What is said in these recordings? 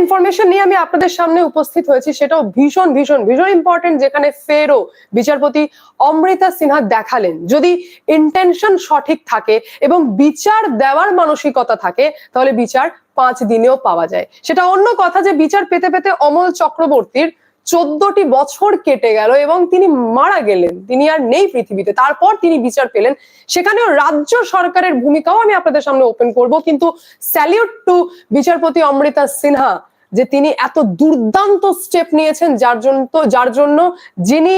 Information নিয়ে আমি আপনাদের সামনে উপস্থিত হয়েছি, সেটাও ভীষণ ভীষণ ভীষণ ইম্পর্টেন্ট যেখানে ফেরও বিচারপতি অমৃতা সিনহা দেখালেন। যদি ইন্টেনশন সঠিক থাকে এবং বিচার দেওয়ার মানসিকতা থাকে, তাহলে বিচার পাঁচ দিনেও পাওয়া যায়। সেটা অন্য কথা যে বিচার পেতে পেতে অমল চক্রবর্তীর চোদ্দটি বছর কেটে গেল এবং তিনি মারা গেলেন। তিনি আর নেই পৃথিবীতে। তারপর তিনি বিচার পেলেন। সেখানেও রাজ্য সরকারের ভূমিকাও আমি আপনাদের সামনে ওপেন করব। কিন্তু স্যালিউট টু বিচারপতি অমৃতা সিনহা যে তিনি এত দুর্দান্ত স্টেপ নিয়েছেন, যার জন্য যার জন্য যিনি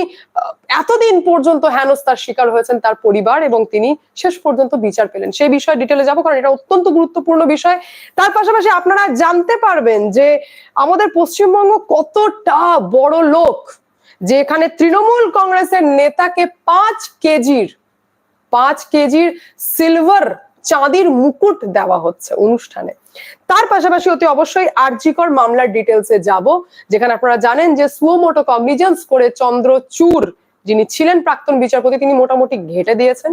এতদিন পর্যন্ত হেনস্থার শিকার হয়েছেন তার পরিবার এবং তিনি শেষ পর্যন্ত বিচার পেলেন। সেই বিষয়ে ডিটেলে যাব কারণ এটা অত্যন্ত গুরুত্বপূর্ণ বিষয়। তার পাশাপাশি আপনারা জানতে পারবেন যে আমাদের পশ্চিমবঙ্গ কতটা বড় লোক, যে এখানে তৃণমূল কংগ্রেসের নেতাকে পাঁচ কেজির পাঁচ কেজির সিলভার চাঁদির মুকুট দেওয়া হচ্ছে অনুষ্ঠানে। তার পাশাপাশি অতি অবশ্যই আরজিকর মামলার ডিটেলসে যাব, যেখানে আপনারা জানেন যে সুমোটো কগনিজেন্স করে চন্দ্রচূড়, যিনি ছিলেন প্রাক্তন বিচারপতি, তিনি মোটামুটি ঘেটে দিয়েছেন।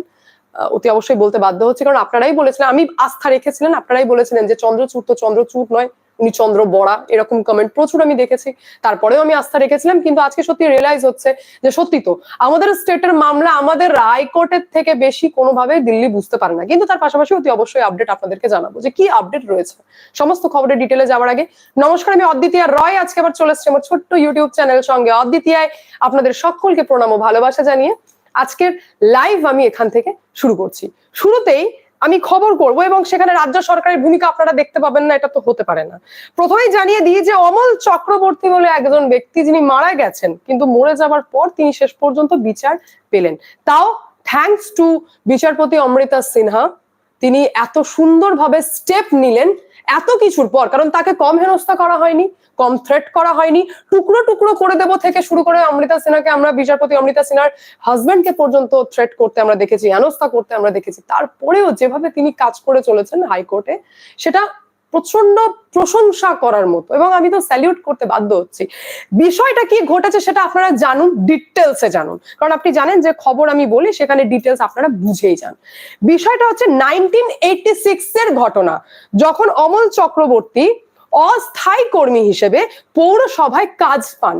অতি অবশ্যই বলতে বাধ্য হচ্ছে, কারণ আপনারাই বলেছিলেন, আমি আস্থা রেখেছিলেন, আপনারাই বলেছিলেন যে চন্দ্রচূড় তো চন্দ্রচূড় নয় উনি চন্দ্র বড়া, এরকম কমেন্ট প্রচুর আমি দেখেছি। তারপরেও আমি আস্থা রেখেছিলাম, কিন্তু আজকে সত্যি রিয়েলাইজ হচ্ছে যে সত্যি তো, আমাদের স্টেটের মামলা আমাদের রায়কোর্টের থেকে বেশি কোনোভাবে দিল্লি বুঝতে পারে না। কিন্তু তার পাশাপাশি অতি অবশ্যই আপডেট আপনাদেরকে জানাব যে কি আপডেট রয়েছে। সমস্ত খবরের ডিটেলে যাওয়ার আগে, নমস্কার, আমি অদ্বিতীয়া রয়, আজকে আবার চলে এসেছি আমার ছোট্ট ইউটিউব চ্যানেল সঙ্গে। অদ্বিতীয়ায় আপনাদের সকলকে প্রণাম ও ভালোবাসা জানিয়ে আজকের লাইভ আমি এখান থেকে শুরু করছি। শুরুতেই আমি খবর করব এবং সেখানে রাজ্য সরকারের ভূমিকা আপনারা দেখতে পাবেন না, এটা তো হতে পারে না। প্রথমেই জানিয়ে দিই যে অমল চক্রবর্তী বলে একজন ব্যক্তি যিনি মারা গেছেন, কিন্তু মরে যাবার পর তিনি শেষ পর্যন্ত বিচার পেলেন। তাও থ্যাঙ্কস টু বিচারপতি অমৃতা সিনহা, তিনি এত সুন্দরভাবে স্টেপ নিলেন, এত কিছুর পর, কারণ তাকে কম হেনস্থা করা হয়নি। কম থ্রেট করা হয়নি। টুকরো টুকরো করে দেবো থেকে শুরু করে অমৃতা সিনহাকে আমরা, বিচারপতি অমৃতা সিনহার হাজবেন্ডকে পর্যন্ত থ্রেট করতে আমরা দেখেছি, হেনস্থা করতে আমরা দেখেছি। তারপরেও যেভাবে তিনি কাজ করে চলেছেন হাইকোর্টে, সেটা প্রচণ্ড প্রশংসা করার মতো। এবং আমি তো স্যালিউট করতে বাধ্য হচ্ছি। বিষয়টা কি ঘটেছে সেটা আপনারা জানুন ডিটেলসে জানুন। কারণ আপনি জানেন যে খবর আমি বলি, সেখানে ডিটেলস আপনারা বুঝেই যান। বিষয়টা হচ্ছে নাইনটিন এইটি সিক্স এর ঘটনা। যখন অমল চক্রবর্তী অস্থায়ী কর্মী হিসেবে পৌরসভায় কাজ পান।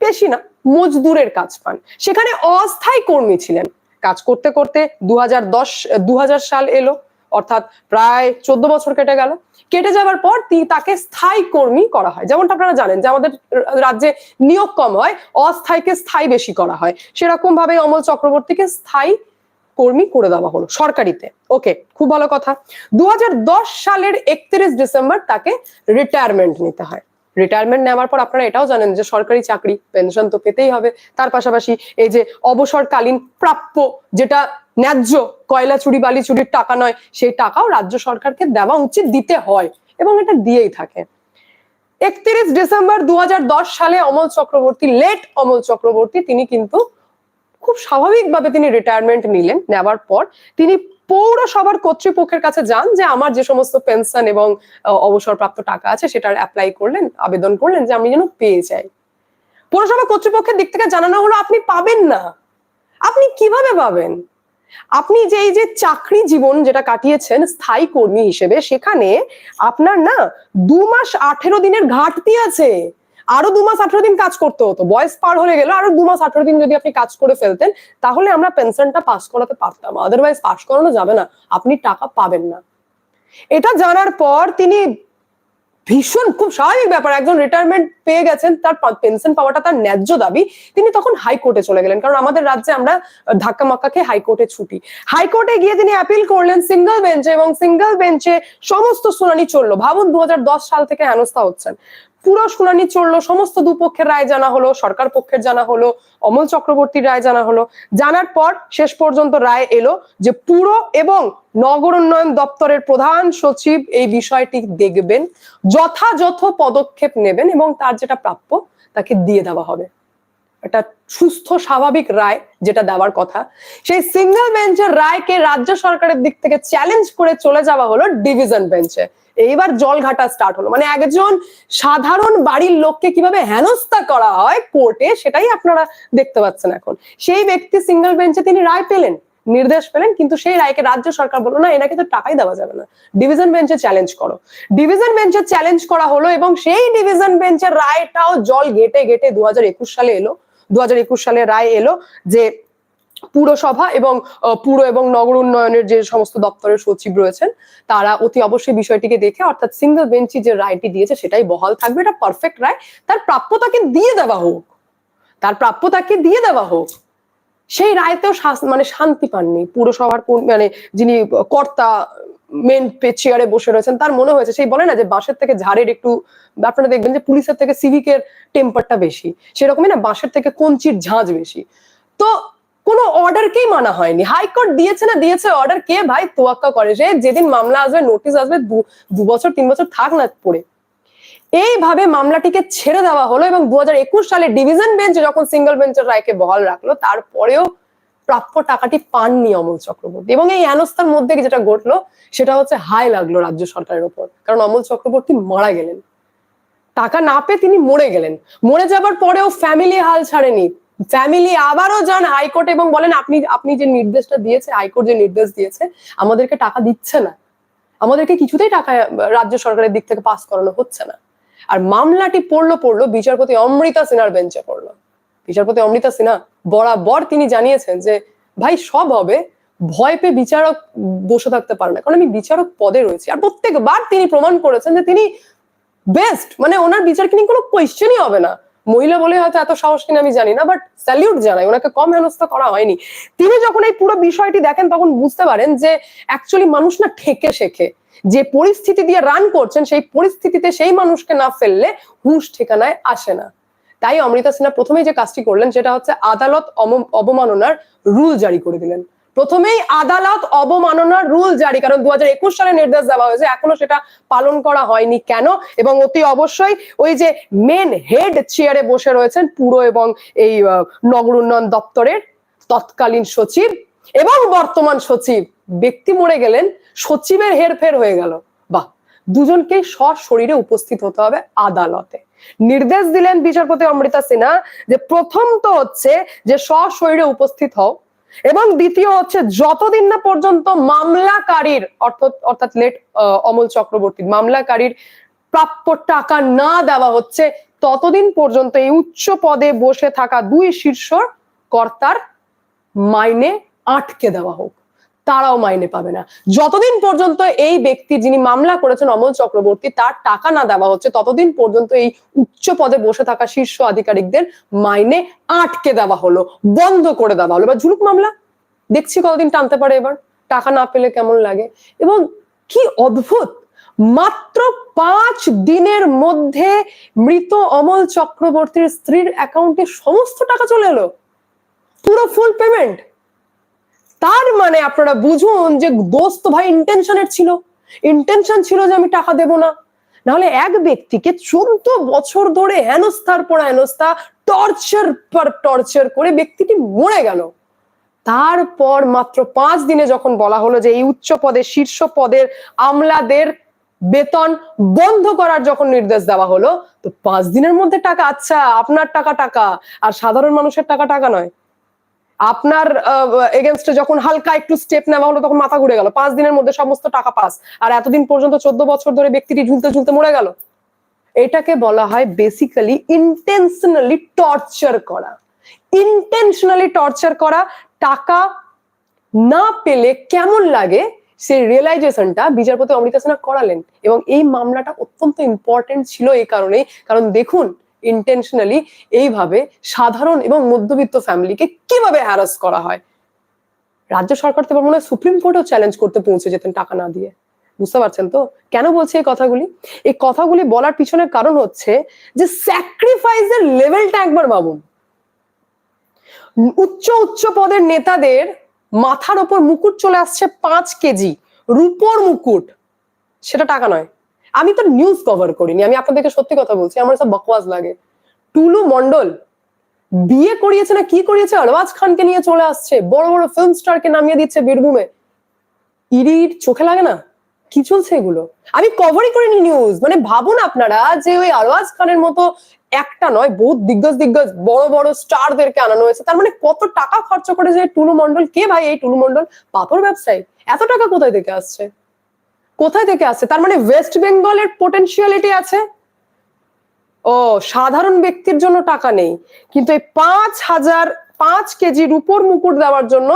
বেশি না, মজদুরের কাজ পান। সেখানে অস্থায়ী কর্মী ছিলেন। কাজ করতে করতে দু হাজার দশ সাল এলো, অর্থাৎ প্রায় চোদ্দ বছর কেটে গেল। কেটে যাওয়ার পর তাকে স্থায়ী কর্মী করা হয়। যেমনটা আপনারা জানেন যে আমাদের রাজ্যে নিয়োগ কম হয়, অস্থায়ীকে স্থায়ী বেশি করা হয়। সেরকম ভাবে অমল চক্রবর্তীকে স্থায়ী কর্মী করে দেওয়া হলো সরকারিতে। ওকে খুব ভালো কথা। দু হাজার দশ সালের একত্রিশ ডিসেম্বর তাকে রিটায়ারমেন্ট নিতে হয়। রিটায়ারমেন্ট নেওয়ার পর আপনারা এটাও জানেন যে সরকারি চাকরি পেনশন তো পেতেই হবে। তার পাশাপাশি এই যে অবসরকালীন প্রাপ্য যেটা ন্যায্য কয়লা চুরি, বালি চুরির টাকা নয়, সেই টাকাও রাজ্য সরকারকে দেওয়া উচিত, দিতে হয় এবং এটা দিয়েই থাকে। একত্রিশ ডিসেম্বর দু হাজার দশ সালে অমল চক্রবর্তী লেট অমল চক্রবর্তী, তিনি কিন্তু খুব স্বাভাবিকভাবে তিনি রিটায়ারমেন্ট নিলেন। নেওয়ার পর তিনি পৌরসভার কর্তৃপক্ষের কাছে যান যে আমার যে সমস্ত পেনশন এবং অবসরপ্রাপ্ত টাকা আছে সেটার অ্যাপ্লাই করলেন, আবেদন করলেন যে আমি যেন পেয়ে যাই। পৌরসভা কর্তৃপক্ষের দিক থেকে জানানো হলো, আপনি পাবেন না। আপনি কীভাবে পাবেন? আপনি যে এই যে চাকরি জীবন যেটা কাটিয়েছেন স্থায়ী কর্মী হিসেবে, সেখানে আপনার না দু মাস আঠেরো দিনের ঘাটতি আছে। আরও দু মাস আঠেরো দিন কাজ করতে হতো। বয়স পার হয়ে গেল, আরও দু মাস আঠেরো দিন যদি আপনি কাজ করে ফেলতেন, তাহলে আমরা পেনশনটা পাস করাতে পারতাম। আদারওয়াইজ পাস করানো যাবে না। আপনি টাকা পাবেন না। এটা জানার পর তিনি ভীষণ, খুব স্বাভাবিক ব্যাপার, একজন রিটায়ারমেন্ট পেয়ে গেছেন, তার পেনশন পাওয়াটা তার ন্যায্য দাবি। তিনি তখন হাইকোর্টে চলে গেলেন, কারণ আমাদের রাজ্যে আমরা ধাক্কা মাক্কাকে হাইকোর্টে ছুটি। হাইকোর্টে গিয়ে তিনি অ্যাপিল করলেন সিঙ্গেল বেঞ্চে এবং সিঙ্গেল বেঞ্চে সমস্ত শুনানি চলল। ভাবুন, দু হাজার দশ সাল থেকে হেনস্থা হচ্ছেন। পুরো শুনানি চলল, সমস্ত দুপক্ষের রায় জানা হলো, সরকার পক্ষের জানা হলো, অমল চক্রবর্তীর রায় জানা হলো। জানার পর শেষ পর্যন্ত রায় এলো যে পুরো এবং নগর উন্নয়ন দপ্তরের প্রধান সচিব এই বিষয়টি দেখবেন, যথাযথ পদক্ষেপ নেবেন এবং তার যেটা প্রাপ্য তাকে দিয়ে দেওয়া হবে। একটা সুস্থ, স্বাভাবিক রায় যেটা দেওয়ার কথা। সেই সিঙ্গেল বেঞ্চের রায়কে রাজ্য সরকারের দিক থেকে চ্যালেঞ্জ করে চলে যাওয়া হলো ডিভিশন বেঞ্চে এইবার জল ঘাটা স্টার্ট হলো। মানে একজন সাধারণ বাড়ির লোককে কীভাবে হেনস্থা করা হয় কোর্টে সেটাই আপনারা দেখতে পাচ্ছেন এখন। সেই ব্যক্তি সিঙ্গেল বেঞ্চে তিনি রায় পেলেন, নির্দেশ পেলেন, কিন্তু সেই রায়কে রাজ্য সরকার বলল, না, এনাকে তো টাকাই দেওয়া যাবে না। ডিভিশন বেঞ্চে চ্যালেঞ্জ করো। ডিভিশন বেঞ্চে চ্যালেঞ্জ করা হলো এবং সেই ডিভিশন বেঞ্চের রায়টাও জল ঘেটে ঘেটে দু সালে এলো। দু হাজার একুশ সালে রায় এলো যে পুরসভা এবং পুর এবং নগর উন্নয়নের যে সমস্ত দপ্তরের সচিব রয়েছেন, তারা অতি অবশ্যই বিষয়টিকে দেখে, অর্থাৎ সিঙ্গেল বেঞ্চি যে রায়টি দিয়েছে, সেটাই বহাল থাকবে। এটা পারফেক্ট রায়। তার প্রাপ্যতাকে দিয়ে দেওয়া হোক। তার প্রাপ্যতাকে দিয়ে দেওয়া হোক। সেই রায়তেও মানে শান্তি পাননি। পুরসভার কোন- মানে যিনি কর্তা মেন চেয়ারে বসে রয়েছেন, তার মনে হয়েছে, সেই বলে না যে বাঁশের থেকে ঝাড়ের একটু, আপনারা দেখবেন যে পুলিশের থেকে সিভিকের টেম্পারটা বেশি। সেরকমই না, বাঁশের থেকে কঞ্চির ঝাঁজ বেশি। তো কোনো অর্ডারকেই মানা হয়নি। হাইকোর্ট দিয়েছে না, দিয়েছে অর্ডার কে ভাই তোয়াক্কা করে যে যেদিন মামলা আসবে নোটিশ আসবে, দু- বছর, তিন বছর থাক না পড়ে। এইভাবে মামলাটিকে ছেড়ে দেওয়া হলো এবং দুই হাজার একুশ সালে ডিভিশন বেঞ্চ যখন সিঙ্গেল বেঞ্চের রায়কে বহাল রাখল, তারপরেও প্রাপ্য টাকাটি পাননি অমল চক্রবর্তী। এবং এই অ্যানস্তার মধ্যে যেটা ঘটলো, সেটা হচ্ছে হাই লাগল রাজ্য সরকারের উপর কারণ অমল চক্রবর্তী মারা গেলেন। টাকা না পেয়ে তিনি মরে গেলেন। মরে যাবার পরেও ফ্যামিলি হাল ছাড়েনি। ফ্যামিলি আবারও যান হাইকোর্ট এবং বলেন, আপনি আপনি যে নির্দেশটা দিয়েছে হাইকোর্ট যে নির্দেশ দিয়েছে, আমাদেরকে টাকা দিচ্ছে না। আমাদেরকে কিছুতেই টাকা, রাজ্য সরকারের দিক থেকে পাস করানো হচ্ছে না। আর মামলাটি পড়ল পড়ল বিচারপতি অমৃতা সিনহার বেঞ্চে পড়ল। বিচারপতি অমৃতা সিনহা বরাবর তিনি জানিয়েছেন যে, ভাই, সব হবে, ভয় পেয়ে বিচারক বসে থাকতে পারে না। কারণ আমি বিচারক পদে রয়েছি। আর প্রত্যেকবার তিনি প্রমাণ করেছেন যে তিনি বেস্ট মানে ওনার বিচারকে নিয়ে কোনো কোয়েশ্চেনই হবে না। মহিলা বলে হয়তো এত সাহস কিনা আমি জানি না বাট স্যালিউট জানাই। ওনাকে কম হেনস্থা করা হয়নি। তিনি যখন এই পুরো বিষয়টি দেখেন, তখন বুঝতে পারেন যে অ্যাকচুয়ালি মানুষ না ঠেকে শেখে। যে পরিস্থিতি দিয়ে রান করছেন, সেই পরিস্থিতিতে সেই মানুষকে না ফেললে হুঁশ ঠিকানায় আসে না। তাই অমৃতা সিনহা প্রথমেই যে কাজটি করলেন, সেটা হচ্ছে আদালত অবমাননার রুল জারি করে দিলেন। প্রথমেই আদালত অবমাননার রুল জারি, কারণ দু হাজার একুশ সালে নির্দেশ দেওয়া হয়েছে, এখনও সেটা পালন করা হয়নি কেন? এবং অতি অবশ্যই ওই যে মেন হেড চেয়ারে বসে রয়েছেন পুরো এবং এই নগর উন্নয়ন দপ্তরের তৎকালীন সচিব এবং বর্তমান সচিব। ব্যক্তি মরে গেলেন, সচিবের হেরফের হয়ে গেল। বাহ! দুজনকেই সশরীরে উপস্থিত হতে হবে আদালতে। নির্দেশ দিলেন বিচারপতি অমৃতা সিনহা যে প্রথম তো হচ্ছে যে সশরীরে উপস্থিত হও এবং দ্বিতীয় হচ্ছে যতদিন না পর্যন্ত মামলাকারীর, অর্থাৎ অর্থাৎ লেট অমল চক্রবর্তীর মামলাকারীর প্রাপ্য টাকা না দেওয়া হচ্ছে, ততদিন পর্যন্ত এই উচ্চ পদে বসে থাকা দুই শীর্ষ কর্তার মাইনে আটকে দেওয়া হোক। তারাও মাইনে পাবে না। যতদিন পর্যন্ত এই ব্যক্তি যিনি মামলা করেছেন অমল চক্রবর্তী, তার টাকা না দেওয়া হচ্ছে, ততদিন পর্যন্ত এই উচ্চ পদে বসে থাকা শীর্ষ আধিকারিকদের মাইনে আটকে দেওয়া হলো, বন্ধ করে দেওয়া হলো। বা ঝুলুক মামলা, দেখছি কতদিন টানতে পারে এবার। টাকা না পেলে কেমন লাগে? এবং কি অদ্ভুত, মাত্র পাঁচ দিনের মধ্যে মৃত অমল চক্রবর্তীর স্ত্রীর অ্যাকাউন্টে সমস্ত টাকা চলে এলো। পুরো ফুল পেমেন্ট তার মানে আপনারা বুঝুন যে দোস্ত ভাই ইন্টেনশনের ছিল। ইন্টেনশন ছিল যে আমি টাকা দেব না। নাহলে এক ব্যক্তিকে চোদ্দ বছর ধরে হেনস্থার পর হেনস্থা টর্চার পর টর্চার করে ব্যক্তিটি মরে গেল। তারপর মাত্র পাঁচ দিনে যখন বলা হলো যে এই উচ্চ পদে শীর্ষ পদের আমলাদের বেতন বন্ধ করার যখন নির্দেশ দেওয়া হলো, তো পাঁচ দিনের মধ্যে টাকা আচ্ছা আপনার টাকা টাকা, আর সাধারণ মানুষের টাকা টাকা নয়। আপনার এগেনস্টে যখন হালকা একটু স্টেপ নেওয়া হলো তখন মাথা ঘুরে গেল। পাঁচ দিনের মধ্যে সমস্ত টাকা পাস। আর এতদিন পর্যন্ত চোদ্দ বছর ধরে ব্যক্তিটি ঝুলতে ঝুলতে মরে গেল। এটাকে বলা হয় বেসিক্যালি ইন্টেনশনালি টর্চার করা। ইন্টেনশনালি টর্চার করা, টাকা না পেলে কেমন লাগে? সেই রিয়েলাইজেশনটা বিচারপতি অমৃতা সিনহা করালেন। এবং এই মামলাটা অত্যন্ত ইম্পর্টেন্ট ছিল এই কারণে কারণ দেখুন ইন্টেনশনালি এইভাবে সাধারণ এবং মধ্যবিত্ত ফ্যামিলিকে কীভাবে হ্যারাস করা হয়? রাজ্য সরকার তো মনে হয় সুপ্রিম কোর্টেও চ্যালেঞ্জ করতে পৌঁছে যেতেন টাকা না দিয়ে। বুঝতে পারছেন তো? কেন বলছি এই কথাগুলি? এই কথাগুলি বলার পিছনের কারণ হচ্ছে যে স্যাক্রিফাইসের লেভেলটা একবার ভাবুন। উচ্চ উচ্চ পদের নেতাদের মাথার ওপর মুকুট চলে আসছে পাঁচ কেজি। রূপোর মুকুট। সেটা টাকা নয়। আমি তো নিউজ কভার করিনি, আমি আপনাদেরকে সত্যি কথা বলছি, আমার সব বকওয়াজ লাগে। টুলু মন্ডল বিয়ে করিয়েছে না কি করিয়েছে? আরবাজ খানকে নিয়ে চলে আসছে, বড় বড় ফিল্ম স্টারকে নামিয়ে দিচ্ছে বীরভূমে। ইডির চোখে লাগে না? কি চলছে এগুলো? আমি কভারই করিনি নিউজ মানে ভাবুন আপনারা যে ওই আরওয়াজ খানের মতো একটা নয়, বহুত দিগ্গজ দিগ্গজ বড় বড় স্টারদেরকে আনানো হয়েছে, তার মানে কত টাকা খরচা করেছে এই টুলু মন্ডল কে ভাই এই টুলু মন্ডল পাথর ব্যবসায়ী, এত টাকা কোথায় থেকে আসছে? কোথায় থেকে আসছে? তার মানে ওয়েস্ট বেঙ্গলের পোটেনশিয়ালিটি আছে? ও, সাধারণ ব্যক্তির জন্য টাকা নেই। কিন্তু এই পাঁচ হাজার, পাঁচ কেজি রূপোর মুকুট দেওয়ার জন্য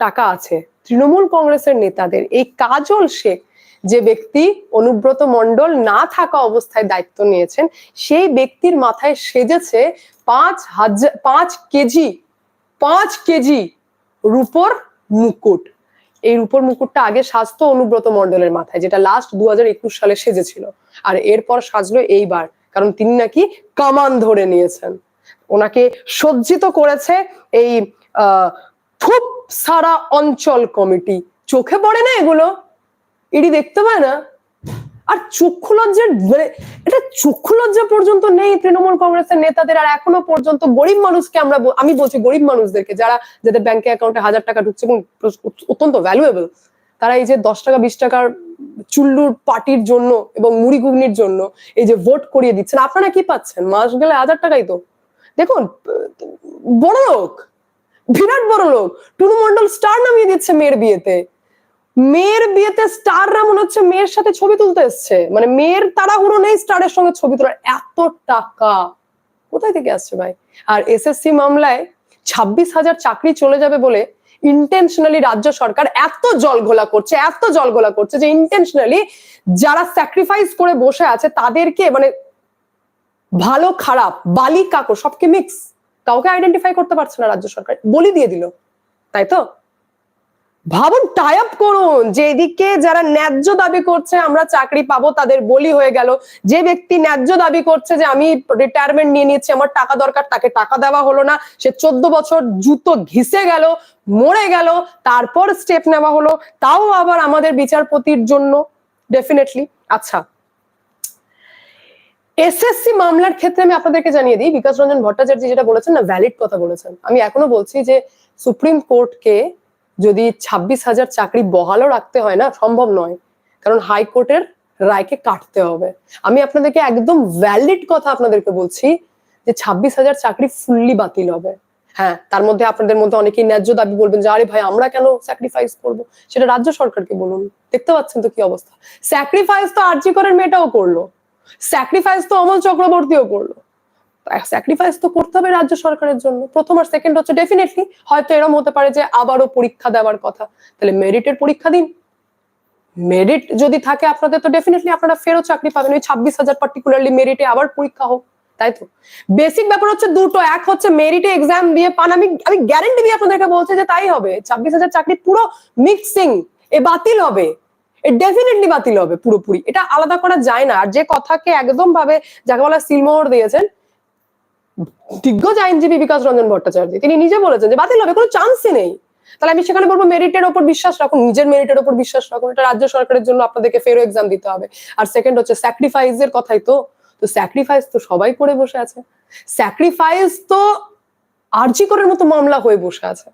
টাকা আছে। তৃণমূল কংগ্রেসের নেতাদের। এই কাজল শেখ যে ব্যক্তি অনুব্রত মণ্ডল না থাকা অবস্থায় দায়িত্ব নিয়েছেন, সেই ব্যক্তির মাথায় সেজেছে পাঁচ হাজার পাঁচ কেজি পাঁচ কেজি রূপোর মুকুট। এই রূপোর মুকুটটা আগে সাজতো অনুব্রত মন্ডলের মাথায়, যেটা লাস্ট দু হাজার একুশ সালে সেজেছিল। আর এরপর সাজলো এইবার, কারণ তিনি নাকি কামান ধরে নিয়েছেন। ওনাকে সজ্জিত করেছে এই সারা অঞ্চল কমিটি। চোখে পড়ে না এগুলো? ইডি দেখতে পায় না? আর চক্ষু লজ্জার মানে এটা চক্ষু লজ্জা পর্যন্ত নেই তৃণমূল কংগ্রেসের নেতাদের, আর এখনও পর্যন্ত গরিব মানুষকে আমরা আমি বলছি গরিব মানুষদেরকে, যারা যাদের ব্যাংকে অ্যাকাউন্টে হাজার টাকা ঢুকছে এবং অত্যন্ত ভ্যালুয়েবল তারা এই যে দশ টাকা, বিশ টাকার চুল্লুর পার্টির জন্য এবং মুড়ি ঘুগনির জন্য এই যে ভোট করিয়ে দিচ্ছেন, আপনারা কি পাচ্ছেন? মাস গেলে হাজার টাকাই তো। দেখুন বড় লোক বিরাট বড় লোক টুনু মন্ডল স্টার নামিয়ে দিচ্ছে মেয়ের বিয়েতে। মেয়ের বিয়েতে স্টাররা মনে হচ্ছে মেয়ের সাথে ছবি তুলতে এসছে। মানে মেয়ের তাড়াহুড়ো নেই স্টারের সঙ্গে ছবি তোলার। এত টাকা। কোথায় থেকে আসছে ভাই? আর এসএসসি মামলায় ছাব্বিশ হাজার চাকরি চলে যাবে বলে ইন্টেনশনালি রাজ্য সরকার এত জলঘোলা করছে, এত জলঘোলা করছে যে ইন্টেনশনালি যারা স্যাক্রিফাইস করে বসে আছে তাদেরকে মানে ভালো, খারাপ, বালি কাকো সবকে মিক্স কাউকে আইডেন্টিফাই করতে পারছে না রাজ্য সরকার। বলি দিয়ে দিল। তাই তো? ভাবুন টাই আপ করুন। যে এদিকে যারা ন্যায্য দাবি করছে, আমরা চাকরি পাবো, তাদের বলি হয়ে গেল। যে ব্যক্তি ন্যায্য দাবি করছে যে, আমি রিটায়ারমেন্ট নিয়ে নিচ্ছি আমার টাকা দরকার, তাকে টাকা দেওয়া হলো না। সে চোদ্দ বছর জুতো ঘিসে গেল, মরে গেল, তারপর স্টেপ নেওয়া হলো। তাও আবার আমাদের বিচারপতির জন্য ডেফিনেটলি আচ্ছা। এসএসসি মামলার ক্ষেত্রে আমি আপনাদেরকে জানিয়ে দিই, বিকাশ রঞ্জন ভট্টাচার্য যেটা বলেছেন, না ভ্যালিড কথা বলেছেন। আমি এখনও বলছি যে, সুপ্রিম কোর্টকে যদি ছাব্বিশ হাজার চাকরি বহালও রাখতে হয় না, সম্ভব নয়। কারণ হাইকোর্টের রায়কে কাটতে হবে। আমি আপনাদেরকে একদম ভ্যালিড কথা আপনাদেরকে বলছি যে ছাব্বিশ হাজার চাকরি ফুললি বাতিল হবে। হ্যাঁ তার মধ্যে আপনাদের মধ্যে অনেকেই ন্যায্য দাবি বলবেন যে, আরে ভাই, আমরা কেন স্যাক্রিফাইস করব? সেটা রাজ্য সরকারকে বলুন। দেখতে পাচ্ছেন তো কি অবস্থা। স্যাক্রিফাইস তো আরজি করের মেয়েটাও করল। স্যাক্রিফাইস তো অমল চক্রবর্তীও করল। স্যাক্রিফাইস তো করতে হবে রাজ্য সরকারের জন্য। প্রথম আর সেকেন্ড হচ্ছে ডেফিনেটলি হয়তো এরকম হতে পারে যে আবারও পরীক্ষা দেওয়ার কথা। তাহলে মেরিটের পরীক্ষা দিন। মেরিট যদি থাকে আপনাদের, তো ডেফিনেটলি আপনারা ফেরত চাকরি পাবেন। ওই ছাব্বিশ হাজার পার্টিকুলারলি মেরিটে আবার পরীক্ষা হোক, তাই তো? বেসিক ব্যাপার হচ্ছে দুটো। এক হচ্ছে মেরিটে এক্সাম দিয়ে পান। আমি আমি গ্যারেন্টি দিয়ে আপনাদেরকে বলছি যে তাই হবে। ছাব্বিশ হাজার চাকরি পুরো মিক্সিং এ বাতিল হবে। ডেফিনেটলি বাতিল হবে পুরোপুরি। এটা আলাদা করা যায় না। আর যে কথাকে একদম ভাবে যাকে বলা সিলমোহর দিয়েছেন দিগ্গজ আইনজীবী বিকাশ রঞ্জন ভট্টাচার্য, তিনি নিজে বলেছেন যে বাতিল হবে, কোনো চান্সই নেই। তাহলে আমি সেখানে বলব মেরিটের ওপর বিশ্বাস রাখুন, নিজের মেরিটের ওপর বিশ্বাস রাখুন, এটা রাজ্য সরকারের জন্য আপনাদেরকে ফেরো এক্সাম দিতে হবে। আর সেকেন্ড হচ্ছে স্যাক্রিফাইসের কথাই তো তো স্যাক্রিফাইস তো সবাই করে বসে আছে। স্যাক্রিফাইস তো আরজি করার মতো মামলা হয়ে বসে আছে।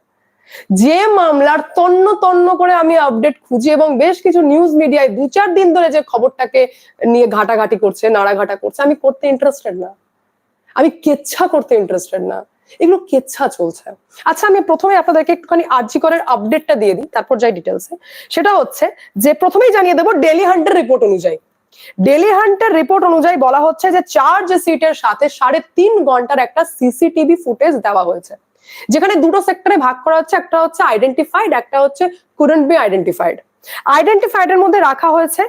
যে মামলার তন্ন তন্ন করে আমি আপডেট খুঁজি এবং বেশ কিছু নিউজ মিডিয়ায় দু চার দিন ধরে যে খবরটাকে নিয়ে ঘাটাঘাটি করছে, নাড়াঘাটা করছে, আমি করতে ইন্টারেস্টেড না। আমি কেচ্ছা করতে ইন্টারেস্টেড না। এগুলো কেচ্ছা চলছে। আচ্ছা আমি প্রথমে আপনাদেরকে একটুখানি আরজি করের আপডেটটা দিয়ে দিই, তারপর যাই ডিটেলসে সেটা হচ্ছে যে, প্রথমেই জানিয়ে দেবো ডেলি হান্টের রিপোর্ট অনুযায়ী। ডেলি হান্টের রিপোর্ট অনুযায়ী বলা হচ্ছে যে চার্জ সিটের সাথে সাড়ে তিন ঘণ্টার একটা সিসিটিভি ফুটেজ দেওয়া হয়েছে। যেখানে দুটো সেক্টরে ভাগ করা হচ্ছে, একটা হচ্ছে আইডেন্টিফাইড একটা হচ্ছে কুডন্ট বি আইডেন্টিফাইড আইডেন্টিফাইড এর মধ্যে রাখা হয়েছে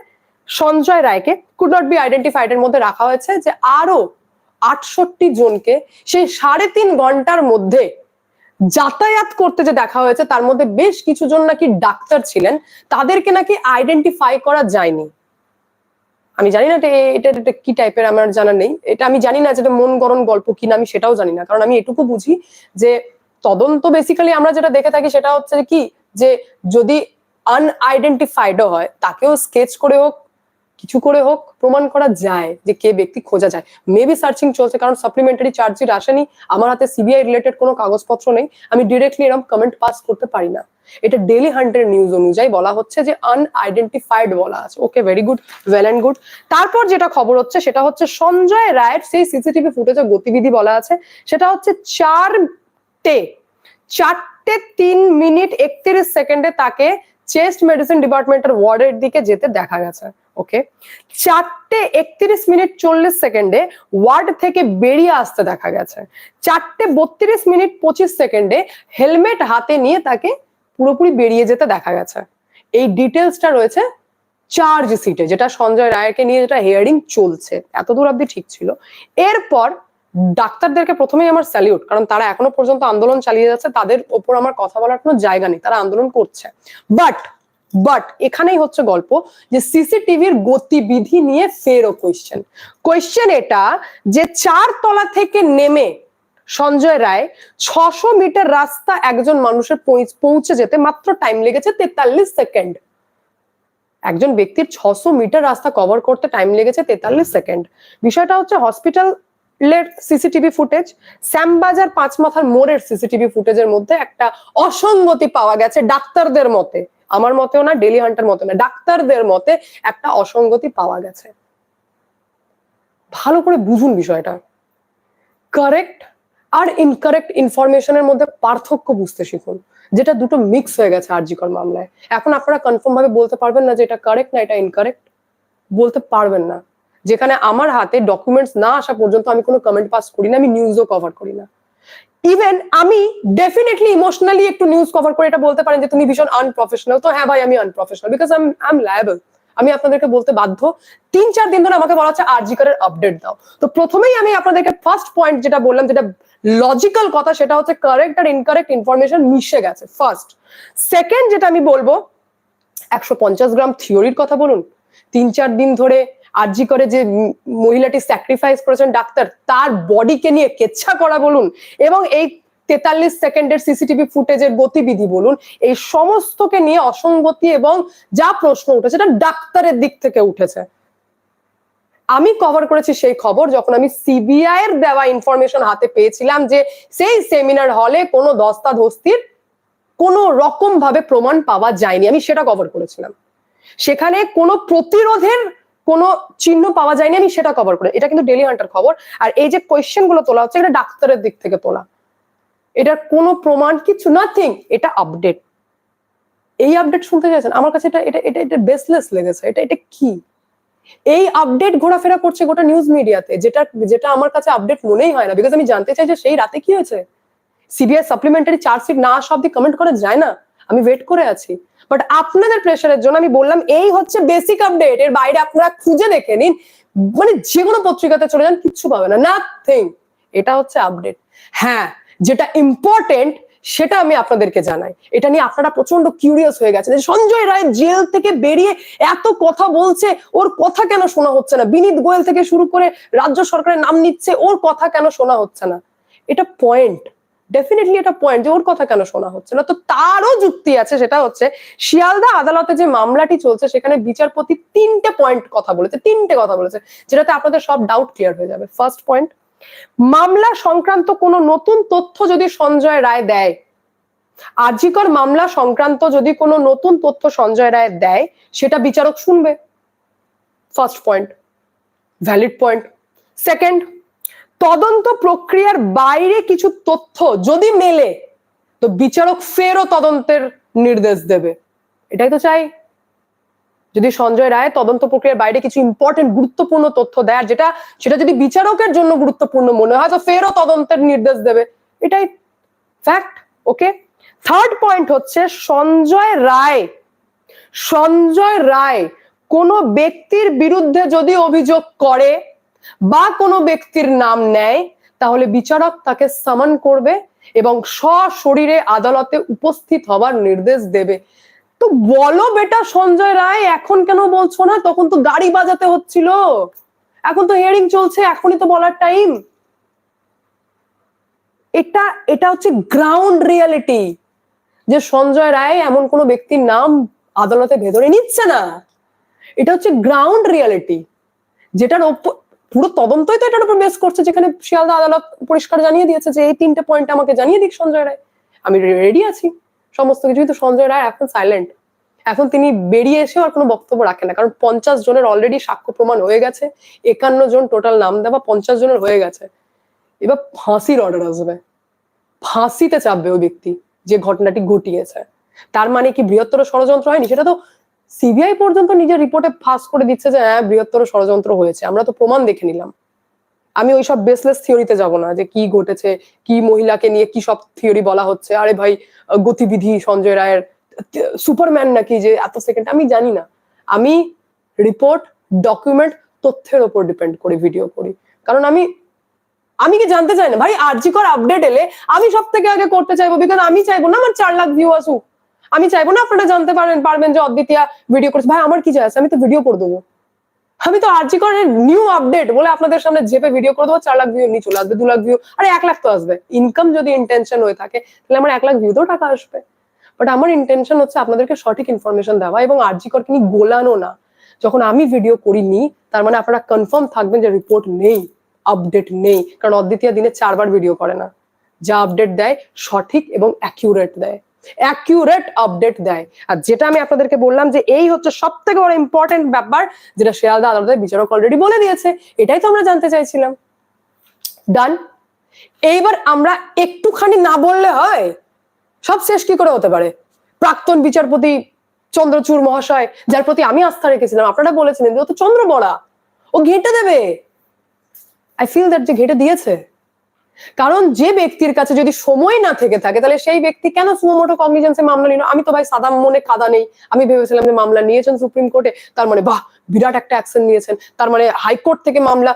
সঞ্জয় রায়কে কুড নট বি আইডেন্টিফাইড এর মধ্যে রাখা হয়েছে যে আরও আটষট্টি জনকে সেই সাড়ে তিন ঘণ্টার মধ্যে যাতায়াত করতে যে দেখা হয়েছে, তার মধ্যে বেশ কিছু জন নাকি ডাক্তার ছিলেন, তাদেরকে নাকি আইডেন্টিফাই করা যায়নি। আমি জানি না এটা এটা কি টাইপের আমার জানা নেই। এটা আমি জানি না যেটা মন গরম গল্প কিনা, আমি সেটাও জানি না। কারণ আমি এটুকু বুঝি যে তদন্ত বেসিক্যালি আমরা যেটা দেখে থাকি সেটা হচ্ছে কি? যে যদি আনআইডেন্টিফাইডও হয়, তাকেও স্কেচ করে হোক কিছু করে হোক, প্রমাণ করা যায় যে কে ব্যক্তি খোঁজা যায়। মেবি সার্চিং চলছে, কারণ সাপ্লিমেন্টারি চার্জশিট আসেনি। আমার হাতে সিবিআই রিলেটেড কোনো কাগজপত্র নেই। আমি ডিরেক্টলি এরকম কমেন্ট পাস করতে পারি না। এটা ডেলি হান্টের নিউজ অনুযায়ী বলা হচ্ছে যে আনআইডেন্টিফাইড বলা আছে। Okay very good well and good তারপর যেটা খবর হচ্ছে, সেটা হচ্ছে সঞ্জয় রায়ের সেই সিসিটিভি ফুটেজে গতিবিধি বলা আছে। সেটা হচ্ছে চারটে চারটে তিন মিনিট একত্রিশ সেকেন্ডে তাকে চেস্ট মেডিসিন ডিপার্টমেন্টের ওয়ার্ডের দিকে যেতে দেখা গেছে। ওকে চারটে একত্রিশ মিনিট চল্লিশ সেকেন্ডে ওয়ার্ড থেকে বেরিয়ে আসতে দেখা গেছে। চারটে বত্রিশ মিনিট পঁচিশ সেকেন্ডে হেলমেট হাতে নিয়ে তাকে পুরোপুরি বেরিয়ে যেতে দেখা গেছে। এই ডিটেলসটা রয়েছে চার্জ সিটে যেটা সঞ্জয় রায়কে নিয়ে যেটা হেয়ারিং চলছে। এত দূর অব্দি ঠিক ছিল। এরপর ডাক্তারদেরকে প্রথমেই আমার স্যালিউট কারণ তারা এখনও পর্যন্ত আন্দোলন চালিয়ে যাচ্ছে, তাদের ওপর আমার কথা বলার কোনো জায়গা নেই, তারা আন্দোলন করছে। বাট বাট এখানেই হচ্ছে গল্প যে সিসিটিভির গতিবিধি নিয়ে ফেরও কোয়েশ্চেন কোয়েশ্চেন এটা যে চার তলা থেকে নেমে সঞ্জয় রায় ছশো মিটার রাস্তা একজন মানুষের পৌঁছে যেতে মাত্র টাইম লেগেছে তেতাল্লিশ সেকেন্ড একজন ব্যক্তির ছশো মিটার রাস্তা কভার করতে টাইম লেগেছে তেতাল্লিশ সেকেন্ড বিষয়টা হচ্ছে হসপিটালের সিসিটিভি ফুটেজ শ্যামবাজার পাঁচ মাথার মোড়ের সিসিটিভি ফুটেজের মধ্যে একটা অসঙ্গতি পাওয়া গেছে ডাক্তারদের মতে। আমার মতেও না ডেলি হান্টার মতে না, ডাক্তারদের মতে একটা অসঙ্গতি পাওয়া গেছে। ভালো করে বুঝুন বিষয়টা। কারেক্ট আর ইনকারেক্ট ইনফরমেশনের মধ্যে পার্থক্য বুঝতে শিখুন, যেটা দুটো মিক্স হয়ে গেছে আরজিকর মামলায়। এখন আপনারা কনফার্ম ভাবে বলতে পারবেন না যে এটা কারেক্ট না এটা ইনকারেক্ট বলতে পারবেন না। যেখানে আমার হাতে ডকুমেন্টস না আসা পর্যন্ত আমি কোনো কমেন্ট পাস করি না, আমি নিউজও কভার করি না। ইভেন আমি ডেফিনেটলি ইমোশনালি একটু নিউজ কভার করে এটা বলতে পারেন যে তুমি ভীষণ আনপ্রফেশনাল তো হ্যাঁ ভাই, আমি unprofessional because I am liable আমি আপনাদেরকে বলতে বাধ্য। তিন, চার দিন ধরে আমাকে বলা হচ্ছে আরজিকারের আপডেট দাও। তো প্রথমেই আমি আপনাদেরকে ফার্স্ট পয়েন্ট যেটা বললাম, যেটা লজিক্যাল কথা, সেটা হচ্ছে কারেক্ট আর ইনকারেক্ট ইনফরমেশন মিশে গেছে ফার্স্ট সেকেন্ড যেটা আমি বলব, একশো পঞ্চাশ গ্রাম থিওরির কথা বলুন। তিন, চার দিন ধরে আরজি করে যে মহিলাটি স্যাক্রিফাইস করেছেন ডাক্তার, তার বডিকে নিয়ে কেচ্ছা করা বলুন এবং এই তেতাল্লিশ সেকেন্ডের সিসিটিভি ফুটেজের গতিবিধি বলুন, এই সমস্তকে নিয়ে অসঙ্গতি এবং যা প্রশ্ন উঠেছে এটা ডাক্তারের দিক থেকে উঠেছে। আমি কভার করেছি সেই খবর যখন আমি সিবিআই এর দেওয়া ইনফরমেশন হাতে পেয়েছিলাম যে সেই সেমিনার হলে কোনো দস্তাধস্তির কোনো রকম ভাবে প্রমাণ পাওয়া যায়নি। আমি সেটা কভার করেছিলাম। সেখানে কোনো প্রতিরোধের কোনো চিহ্ন পাওয়া যায়নি, আমি সেটা কভার করে। এটা কিন্তু ডেলি হান্টার খবর। আর এই যে কোয়েশ্চেনগুলো তোলা হচ্ছে, এটা ডাক্তারের দিক থেকে তোলা। এটার কোনো প্রমাণ কিছু নাথিং এটা আপডেট এই আপডেট শুনতে চাইছেন? আমার কাছে এটা এটা এটা এটা বেসলেস লেগেছে। এটা এটা কি? এই আপডেট ঘোরাফেরা করছে গোটা নিউজ মিডিয়াতে যেটা যেটা আমার কাছে আপডেট মনেই হয় না। বিকজ আমি জানতে চাই যে সেই রাতে কি হয়েছে? সিবিআই সাপ্লিমেন্টারি চার্জশিট না আসা অব্দি কমেন্ট করা যায় না? আমি ওয়েট করে আছি। বাট আপনাদের প্রেশারের জন্য আমি বললাম, এই হচ্ছে বেসিক আপডেট এর বাইরে আপনারা খুঁজে দেখে নিন। মানে যে কোনো পত্রিকাতে চলে যান, কিচ্ছু পাবে না। নাথিং এটা হচ্ছে আপডেট হ্যাঁ যেটা ইম্পর্টেন্ট সেটা আমি আপনাদেরকে জানাই। এটা নিয়ে আপনারা প্রচণ্ড কিউরিয়াস হয়ে গেছেন সঞ্জয় রায় জেল থেকে বেরিয়ে এত কথা বলছে, ওর কথা কেন শোনা হচ্ছে না? বিনীত গোয়েল থেকে শুরু করে রাজ্য সরকারের নাম নিচ্ছে, ওর কথা কেন শোনা হচ্ছে না? এটা পয়েন্ট ডেফিনেটলি এটা পয়েন্ট যে ওর কথা কেন শোনা হচ্ছে না? তো তারও যুক্তি আছে, সেটা হচ্ছে শিয়ালদা আদালতে যে মামলাটি চলছে, সেখানে বিচারপতি তিনটে পয়েন্ট কথা বলেছে, তিনটে কথা বলেছে, যেটাতে আপনাদের সব ডাউট ক্লিয়ার হয়ে যাবে। ফার্স্ট পয়েন্ট মামলা সংক্রান্ত কোনো নতুন তথ্য যদি সঞ্জয় রায় দেয় আর্জিকর মামলা সংক্রান্ত যদি কোনো নতুন তথ্য সঞ্জয় রায় দেয়, সেটা বিচারক শুনবে। First point valid point second তদন্ত প্রক্রিয়ার বাইরে কিছু তথ্য যদি মেলে, তো বিচারক ফেরও তদন্তের নির্দেশ দেবে। এটাই তো চাই। যদি সঞ্জয় রায় তদন্ত প্রক্রিয়ার বাইরে কিছু ইম্পর্টেন্ট গুরুত্বপূর্ণ তথ্য দেয়, যেটা, সেটা যদি বিচারকের জন্য গুরুত্বপূর্ণ মনে হয়, তো ফেরও তদন্তের নির্দেশ দেবে। এটাই ফ্যাক্ট ওকে থার্ড পয়েন্ট হচ্ছে সঞ্জয় রায় সঞ্জয় রায় কোনো ব্যক্তির বিরুদ্ধে যদি অভিযোগ করে বা কোনো ব্যক্তির নাম নেয়, তাহলে বিচারক তাকে সামান করবে এবং সশরীরে আদালতে উপস্থিত হবার নির্দেশ দেবে। তো বলো বেটা সঞ্জয় রায়, এখন কেন বলছো না? তখন তো গাড়ি বাজাতে হচ্ছিল। এখন তো হিয়ারিং চলছে, এখনই তো বলার টাইম এটা এটা হচ্ছে গ্রাউন্ড রিয়ালিটি যে সঞ্জয় রায় এমন কোনো ব্যক্তির নাম আদালতে ভেতরে নিচ্ছে না। এটা হচ্ছে গ্রাউন্ড রিয়ালিটি যেটার পুরো তদন্তই তো এটার উপর বেস করছে, যেখানে শিয়ালদা আদালত পরিষ্কার জানিয়ে দিয়েছে যে এই তিনটে পয়েন্ট আমাকে জানিয়ে দিক সঞ্জয় রায়। আমি রেডি আছি। সমস্ত কিছুই তো সঞ্জয় রায় এখন সাইলেন্ট এখন তিনি বেরিয়ে এসেও আর কোনো বক্তব্য রাখেন না, কারণ পঞ্চাশ জনের অলরেডি সাক্ষ্য প্রমাণ হয়ে গেছে, একান্ন জন টোটাল নাম দেওয়া পঞ্চাশ জনের হয়ে গেছে। এবার ফাঁসির অর্ডার আসবে। ফাঁসিতে চাপবে ওই ব্যক্তি, যে ঘটনাটি ঘটিয়েছে। তার মানে কি বৃহত্তর ষড়যন্ত্র হয়নি? সেটা তো সিবিআই পর্যন্ত নিজের রিপোর্টে ফাঁস করে দিচ্ছে যে হ্যাঁ বৃহত্তর ষড়যন্ত্র হয়েছে। আমরা তো প্রমাণ দেখে নিলাম। আমি ওইসব বেসলেস থিওরিতে যাব না যে কি ঘটেছে, কি মহিলাকে নিয়ে কি সব থিওরি বলা হচ্ছে। আরে ভাই, গতিবিধি সঞ্জয় রায়ের, সুপারম্যান নাকি যে এত সেকেন্ড আমি জানি না। আমি রিপোর্ট ডকুমেন্ট তথ্যের ওপর ডিপেন্ড করি ভিডিও করি। কারণ আমি আমি কি জানতে চাই না? ভাই আরজিকর আপডেট এলে আমি সব থেকে আগে করতে চাইব বিকজ আমি চাইব না আমার চার লাখ ভিউ আসুক। আমি চাইব না আপনারা জানতে পারবেন পারবেন যে অদ্বিতীয়া ভিডিও করছে। ভাই, আমার কি চাই আছে? আমি তো ভিডিও করে দেবো। আমি তো আরজিকরের নিউ আপডেট বলে আপনাদের সামনে জেপে ভিডিও করে দেবো, চার লাখ ভিউ নিয়ে চলে আসবে, দু লাখ ভিউ আরে এক লাখ তো আসবে। ইনকাম যদি ইন্টেনশন হয়ে থাকে, তাহলে আমার এক লাখ ভিউতেও টাকা আসবে। বাট আমার ইন্টেনশন হচ্ছে আপনাদেরকে সঠিক ইনফরমেশন দেওয়া এবং আরজিকরকে নিয়ে গোলানো না। যখন আমি ভিডিও করিনি, তার মানে আপনারা কনফার্ম থাকবেন যে রিপোর্ট নেই আপডেট নেই। কারণ অদ্বিতীয় দিনে চারবার ভিডিও করে না। যা আপডেট দেয়, সঠিক এবং অ্যাকিউরেট দেয়। অ্যাকিউরেট আপডেট দেয়। আর যেটা আমি আপনাদেরকে বললাম যে এই হচ্ছে সব থেকে বড় ইম্পর্টেন্ট ব্যাপার, যেটা শিয়ালদা আদালতের বিচারক অলরেডি বলে দিয়েছে, এটাই তো আমরা জানতে চাইছিলাম। ডান এইবার আমরা একটুখানি না বললে হয়, সব শেষ কি করে হতে পারে? প্রাক্তন বিচারপতি চন্দ্রচূড় মহাশয়, যার প্রতি আমি আস্থা রেখেছিলাম, আপনারা বলেছিলেন যে ও তো চন্দ্র বড়া ও ঘেঁটে দেবে। আই ফিল দ্যাট যে ঘেঁটে দিয়েছে। কারণ যে ব্যক্তির কাছে যদি সময় না থেকে থাকে, তাহলে সেই ব্যক্তি কেন সুমোটো কগনিজেন্সে মামলা নিল? আমি তো ভাই সাদা মনে কাদা নেই। আমি ভেবেছিলাম যে মামলা নিয়েছেন সুপ্রিম কোর্টে, তার মানে বাহ, বিরাট একটা অ্যাকশন নিয়েছেন। তার মানে হাইকোর্ট থেকে মামলা।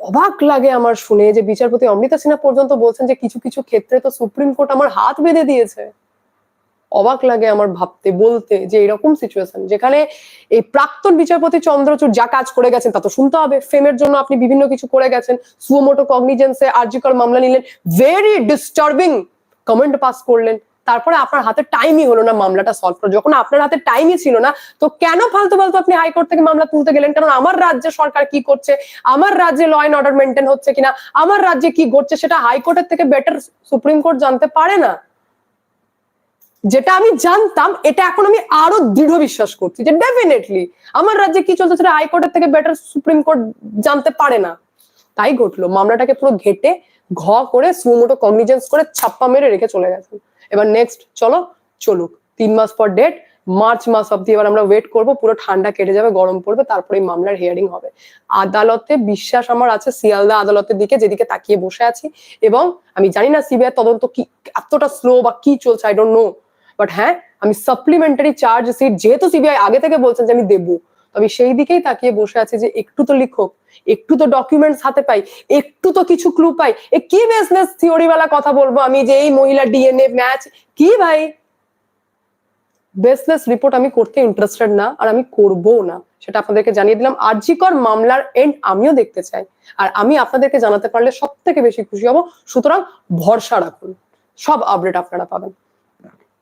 অবাক লাগে আমার শুনে যে বিচারপতি অমৃতা সিনহা পর্যন্ত বলছেন যে কিছু কিছু ক্ষেত্রে তো সুপ্রিম কোর্ট আমার হাত বেঁধে দিয়েছে। অবাক লাগে আমার ভাবতে, বলতে যে এরকম সিচুয়েশন যেখানে এই প্রাক্তন বিচারপতি চন্দ্রচূড় যা কাজ করে গেছেন তা তো শুনতে হবে। ফেমের জন্য আপনি বিভিন্ন কিছু করে গেছেন। সুমোটো কগনিজেন্সে আরজিকর মামলা নিলেন। ভেরি ডিস্টার্বিং কমেন্ট পাস করলেন। তারপরে আপনার হাতে টাইমই হলো না মামলাটা সলভ করা যখন আপনার হাতে টাইমই ছিল না, তো কেন ফালতু ফালতু আপনি হাইকোর্ট থেকে মামলা তুলতে গেলেন? কারণ আমার রাজ্যে সরকার কি করছে? আমার রাজ্যে ল অ্যান্ড অর্ডার মেনটেন হচ্ছে কিনা? আমার রাজ্যে কি ঘটছে? সেটা হাইকোর্টের থেকে বেটার সুপ্রিম কোর্ট জানতে পারে না। যেটা আমি জানতাম, এটা এখন আমি আরও দৃঢ় বিশ্বাস করছি যে ডেফিনেটলি আমার রাজ্যে কি চলছে সেটা হাইকোর্টের থেকে বেটার সুপ্রিম কোর্ট জানতে পারে না। তাই ঘটলো, মামলাটাকে পুরো ঘেটে ঘ করে সুমোটো কগনিজেন্স করে ছাপ্পা মেরে রেখে চলে গেছেন এবার নেক্সট চলো চলুক। তিন মাস পর ডেট মার্চ মাস অব্দি এবার আমরা ওয়েট করব, পুরো ঠান্ডা কেটে যাবে, গরম পড়বে, তারপরে এই মামলার হিয়ারিং হবে। আদালতে বিশ্বাস আমার আছে সিয়ালদা আদালতের দিকে যেদিকে তাকিয়ে বসে আছি এবং আমি জানি না সিবিআই তদন্ত কি, এতটা স্লো বা কি চলছে আই ডোন্ট নো বাট হ্যাঁ আমি সাপ্লিমেন্টারি চার্জ সিট যেহেতু সিবিআই আগে থেকে বলছেন যে আমি দেবো আমি সেই দিকেই তাকিয়ে বসে আছি যে একটু তো লিখো একটু তো ডকুমেন্টস হাতে পাই, একটু তো কিছু ক্লু পাই। এ কি বিজনেস থিওরি वाला কথা বলব আমি যে এই মহিলা ডিএনএ ম্যাচ কি ভাই? বেসলেস রিপোর্ট আমি করতে ইন্টারেস্টেড না, আর আমি করব না। সেটা আপনাদেরকে জানিয়ে দিলাম। আরজিকর মামলার এন্ড আমিও দেখতে চাই। আর আমি আপনাদেরকে জানাতে পারলে সব থেকে বেশি খুশি হব। সুতরাং ভরসা রাখুন। সব আপডেট আপনারা পাবেন।